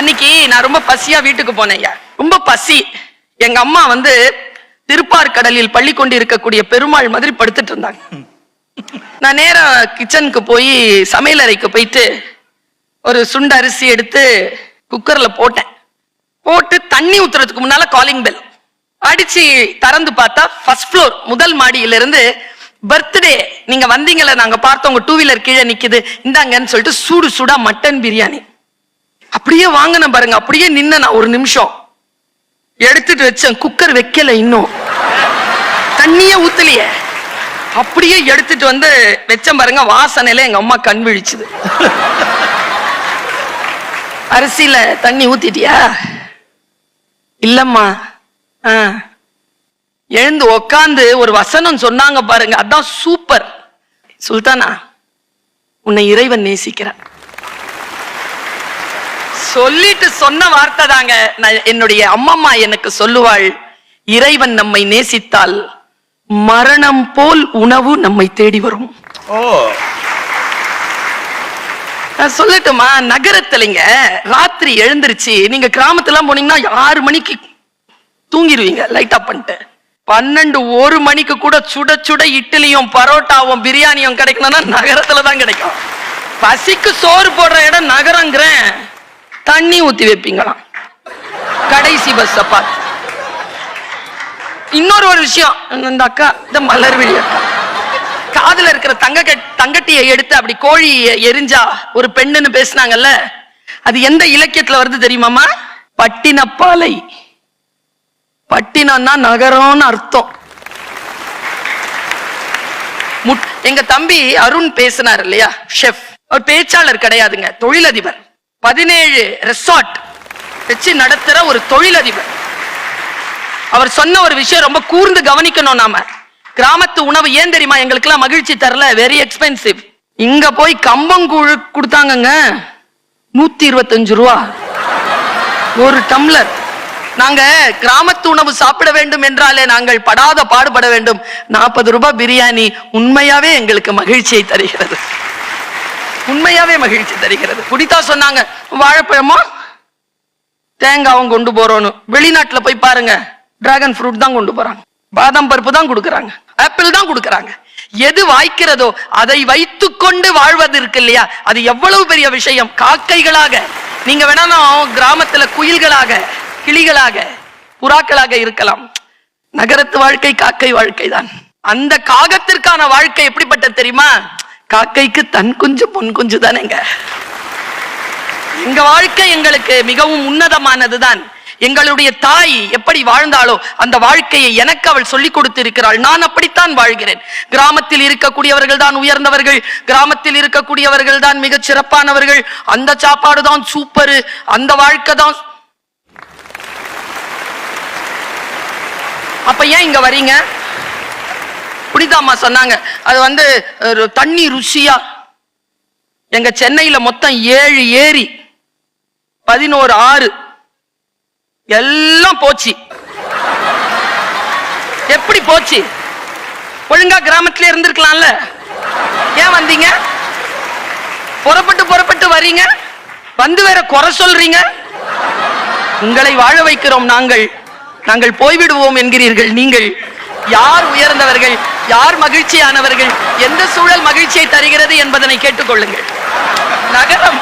அன்னைக்கு நான் ரொம்ப பசியா வீட்டுக்கு போனேன் ஐயா. ரொம்ப பசி. எங்க அம்மா வந்து திருப்பார்கடலில் பள்ளி கொண்டு இருக்கக்கூடிய பெருமாள் மாதிரி படுத்துட்டு இருந்தாங்க. நான் நேரம் கிச்சனுக்கு போய் சமையல் அறைக்கு போயிட்டு ஒரு சுண்ட அரிசி எடுத்து குக்கர்ல போட்டேன். போட்டு தண்ணி ஊத்துறதுக்கு முன்னால காலிங் பெல் அடிச்சு திறந்து பார்த்தா ஃபர்ஸ்ட் ஃப்ளோர் முதல் மாடியில இருந்து பர்த்டே நீங்க வந்தீங்கல்ல நாங்க பார்த்தோம் உங்க டூ வீலர் கீழே நிக்குது இந்தாங்கன்னு சொல்லிட்டு சூடு சூடா மட்டன் பிரியாணி. அப்படியே வாங்கினேன் பாருங்க அப்படியே நின்ன நான் ஒரு நிமிஷம். எடுத்துட்டு வச்சேன் குக்கர் வைக்கல இன்னும். தண்ணியே ஊத்தலையே. அப்படியே எடுத்துட்டு வந்து வச்சேன் பாருங்க வாசனையில எங்க அம்மா கண் விழிச்சுது. அரிசியில தண்ணி ஊத்திட்டியா? இல்லம்மா. ஆ. எழுந்து உக்காந்து ஒரு வசனம் சொன்னாங்க பாருங்க அதான் சூப்பர் சுல்தானா உன்னை இறைவன் நேசிக்கிறான். சொல்லிட்டு சொன்ன வார்த்தை தாங்க. நான் என்னுடைய அம்மம்மா எனக்கு சொல்லுவாள் இறைவன் நம்மை நேசித்தால் மரணம் போல் உணவு நம்மை தேடி வரும். சொல்லட்டுமா? நகரத்துலங்க ராத்திரி எழுந்திருச்சு நீங்க கிராமத்துல போனீங்கன்னா ஆறு மணிக்கு தூங்கிடுவீங்க லைட் ஆஃப் பண்ணிட்டு. பன்னெண்டு ஒரு மணிக்கு கூட சுட சுட இட்லியும் பரோட்டாவும் பிரியாணியும் கிடைக்கணும்னா நகரத்துல தான் கிடைக்கும். பசிக்கு சோறு போடுற இடம் நகரங்கிறேன். தண்ணி ஊத்தி வைப்பீங்களாம் கடைசி பஸ் பார்த்து இன்னொரு ஒரு விஷயம். இந்த அக்கா இந்த மலர்விழி அக்கா காதுல இருக்கிற தங்க கட்- தங்கட்டியை எடுத்து அப்படி கோழி எரிஞ்சா ஒரு பெண்ணுன்னு பேசுனாங்கல்ல? அது எந்த இலக்கியத்துல வருது தெரியுமாமா பட்டினப்பாலை பட்டினம்னா நகரம்னு அர்த்தம். எங்க தம்பி அருண் பேசினார் இல்லையா? ஷெஃப் அவர் பேச்சாளர் கிடையாதுங்க தொழிலதிபர். பதினேழு ரெசார்ட் வச்சு நடத்துற ஒரு தொழிலதிபர். அவர் சொன்ன ஒரு விஷயம் ரொம்ப கூர்ந்து கவனிக்கணும் நாம. கிராமத்து உணவு ஏன் தெரியுமா? எங்களுக்கெல்லாம் மகிழ்ச்சி தரல. வெரி எக்ஸ்பென்சிவ் இங்க போய் கம்பங்கூழு கொடுத்தாங்கங்க. நூத்தி இருபத்தஞ்சு ரூபா. ஒரு டம்ளர். நாங்க கிராமத்து உணவு சாப்பிட வேண்டும் என்றாலே நாங்கள் படாத பாடுபட வேண்டும். நாற்பது ரூபாய் பிரியாணி உண்மையாவே எங்களுக்கு மகிழ்ச்சியை தருகிறது. உண்மையாவே மகிழ்ச்சி தருகிறது. குடித்தா சொன்னாங்க வாழைப்பழமா? தேங்காவும் கொண்டு போறோம்னு வெளிநாட்டுல போய் பாருங்க. டிராகன் ஃப்ரூட் தான் கொண்டு போறாங்க. பாதாம் பருப்பு தான் கொடுக்கறாங்க. ஆப்பிள் தான் கொடுக்கறாங்க. எது வாய்க்கிறதோ அதை வைத்து கொண்டு வாழ்வது இருக்கு இல்லையா? அது எவ்வளவு பெரிய விஷயம். காக்கைகளாக நீங்க வேணாலும் கிராமத்துல குயில்களாக கிளிகளாக புறாக்களாக இருக்கலாம். நகரத்து வாழ்க்கை காக்கை வாழ்க்கை தான் அந்த காகத்திற்கான வாழ்க்கை எப்படிப்பட்ட தெரியுமா? காக்கைக்கு தன் குஞ்சு பொன் குஞ்சு தானேங்க. எங்க வாழ்க்கை எங்களுக்கு மிகவும் உன்னதமானதுதான். எங்களுடைய தாய் எப்படி வாழ்ந்தாளோ அந்த வாழ்க்கையை எனக்கு அவள் சொல்லிக் கொடுத்திருக்கிறாள். நான் அப்படித்தான் வாழ்கிறேன். கிராமத்தில் இருக்கக்கூடியவர்கள் தான் உயர்ந்தவர்கள். கிராமத்தில் இருக்கக்கூடியவர்கள் தான் மிகச் சிறப்பானவர்கள். அந்த சாப்பாடு தான் சூப்பரு. அந்த வாழ்க்கை தான் அப்ப ஏன் இங்க வரீங்க? புனிதாம்மா சொன்னாங்க. அது வந்து தண்ணி ருசியா. எங்க சென்னையில மொத்தம் ஏழு ஏரி பதினோரு ஆறு. எல்லாம் போச்சு. எப்படி போச்சு? ஒழுங்கா கிராமத்துல இருந்திருக்கலாம்ல. ஏன் வந்தீங்க? புறப்பட்டு புறப்பட்டு வர்றீங்க வந்து வேற குறை சொல்றீங்க? உங்களை வாழ வைக்கிறோம் நாங்கள். நாங்கள் போய்விடுவோம் என்கிறீர்கள் நீங்கள். யார் உயர்ந்தவர்கள் யார் மகிழ்ச்சியானவர்கள் எந்த சூழல் மகிழ்ச்சியை தருகிறது என்பதனை கேட்டுக்கொள்ளுங்கள். நகரம்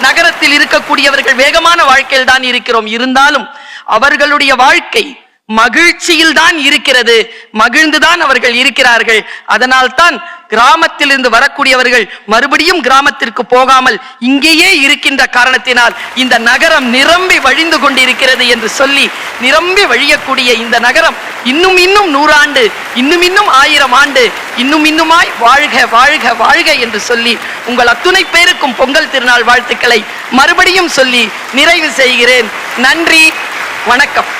நகரத்தில் இருக்கக்கூடியவர்கள் வேகமான வாழ்க்கையில் தான் இருக்கிறோம். இருந்தாலும் அவர்களுடைய வாழ்க்கை மகிழ்ச்சியில் தான் இருக்கிறது. மகிழ்ந்துதான் அவர்கள் இருக்கிறார்கள். அதனால் தான் கிராமத்தில் இருந்து வரக்கூடியவர்கள் மறுபடியும் கிராமத்திற்கு போகாமல் இங்கேயே இருக்கின்ற காரணத்தினால் இந்த நகரம் நிரம்பி வழிந்து கொண்டிருக்கிறது என்று சொல்லி நிரம்பி வழியக்கூடிய இந்த நகரம் இன்னும் இன்னும் நூறாண்டு இன்னும் இன்னும் ஆயிரம் ஆண்டு இன்னும் இன்னுமாய் வாழ்க வாழ்க வாழ்க என்று சொல்லி உங்கள் அத்துணை பேருக்கும் பொங்கல் திருநாள் வாழ்த்துக்களை மறுபடியும் சொல்லி நிறைவு செய்கிறேன். நன்றி வணக்கம்.